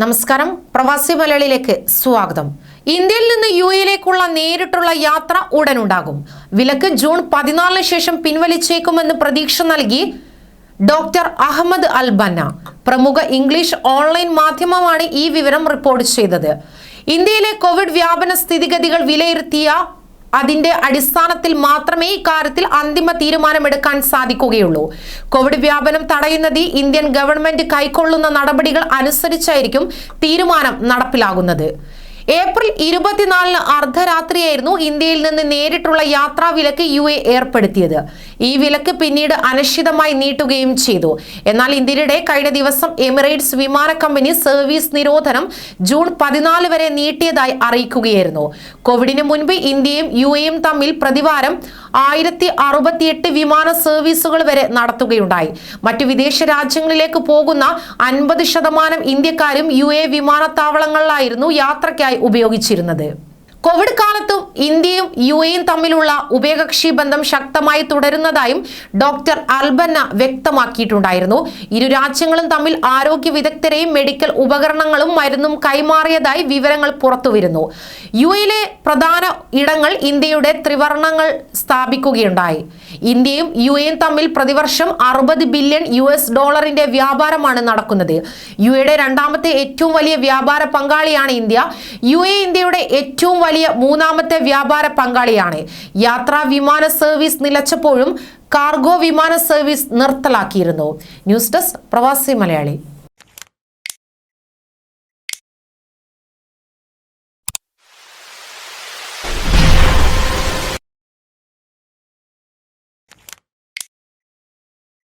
നമസ്കാരം. പ്രവാസി മലയാളിയിലേക്ക് സ്വാഗതം. ഇന്ത്യയിൽ നിന്ന് യു എയിലേക്കുള്ള നേരിട്ടുള്ള യാത്ര ഉടനുണ്ടാകും. വിലക്ക് ജൂൺ പതിനാലിന് ശേഷം പിൻവലിച്ചേക്കുമെന്ന് പ്രതീക്ഷ നൽകി ഡോക്ടർ അഹമ്മദ് അൽ ബന്ന പ്രമുഖ ഇംഗ്ലീഷ് ഓൺലൈൻ മാധ്യമമാണ് ഈ വിവരം റിപ്പോർട്ട് ചെയ്തത്. ഇന്ത്യയിലെ കോവിഡ് വ്യാപന സ്ഥിതിഗതികൾ വിലയിരുത്തിയ അതിന്റെ അടിസ്ഥാനത്തിൽ മാത്രമേ ഇക്കാര്യത്തിൽ അന്തിമ തീരുമാനമെടുക്കാൻ സാധിക്കുകയുള്ളൂ. കോവിഡ് വ്യാപനം തടയുന്നതിൽ ഇന്ത്യൻ ഗവൺമെന്റ് കൈക്കൊള്ളുന്ന നടപടികൾ അനുസരിച്ചായിരിക്കും തീരുമാനം നടപ്പിലാകുന്നത്. ഏപ്രിൽ ഇരുപത്തിനാലിന് അർദ്ധരാത്രിയായിരുന്നു ഇന്ത്യയിൽ നിന്ന് നേരിട്ടുള്ള യാത്രാ വിലക്ക് യു എ ഏർപ്പെടുത്തിയത്. ഈ വിലക്ക് പിന്നീട് അനിശ്ചിതമായി നീട്ടുകയും ചെയ്തു. എന്നാൽ ഇന്ത്യയുടെ കഴിഞ്ഞ ദിവസം എമിറേറ്റ്സ് വിമാന കമ്പനി സർവീസ് നിരോധനം ജൂൺ പതിനാല് വരെ നീട്ടിയതായി അറിയിക്കുകയായിരുന്നു. കോവിഡിന് മുൻപ് ഇന്ത്യയും യു എയും തമ്മിൽ പ്രതിവാരം ആയിരത്തി അറുപത്തിയെട്ട് വിമാന സർവീസുകൾ വരെ നടത്തുകയുണ്ടായി. മറ്റു വിദേശ രാജ്യങ്ങളിലേക്ക് പോകുന്ന അൻപത് ശതമാനം ഇന്ത്യക്കാരും യു എ വിമാനത്താവളങ്ങളിലായിരുന്നു യാത്രയ്ക്കായി ഉപയോഗിച്ചിരുന്നത്. കോവിഡ് കാലത്തും ഇന്ത്യയും യു എയും തമ്മിലുള്ള ഉഭയകക്ഷി ബന്ധം ശക്തമായി തുടരുന്നതായും ഡോക്ടർ അൽബന്ന വ്യക്തമാക്കിയിട്ടുണ്ടായിരുന്നു. ഇരു രാജ്യങ്ങളും തമ്മിൽ ആരോഗ്യ വിദഗ്ധരെയും മെഡിക്കൽ ഉപകരണങ്ങളും മരുന്നും കൈമാറിയതായി വിവരങ്ങൾ പുറത്തുവരുന്നു. യു എയിലെ പ്രധാന ഇടങ്ങൾ ഇന്ത്യയുടെ ത്രിവർണങ്ങൾ സ്ഥാപിക്കുകയുണ്ടായി. ഇന്ത്യയും യു എയും തമ്മിൽ പ്രതിവർഷം അറുപത് ബില്യൺ യു എസ് ഡോളറിന്റെ വ്യാപാരമാണ് നടക്കുന്നത്. യു എയുടെ രണ്ടാമത്തെ ഏറ്റവും വലിയ വ്യാപാര പങ്കാളിയാണ് ഇന്ത്യ. യു എ ഇന്ത്യയുടെ ഏറ്റവും വലിയ മൂന്നാമത്തെ വ്യാപാര പങ്കാളിയാണ്. യാത്രാ വിമാന സർവീസ് നിലച്ചപ്പോഴും കാർഗോ വിമാന service നിർത്തലാക്കിയിരുന്നു. News desk Pravasi Malayali.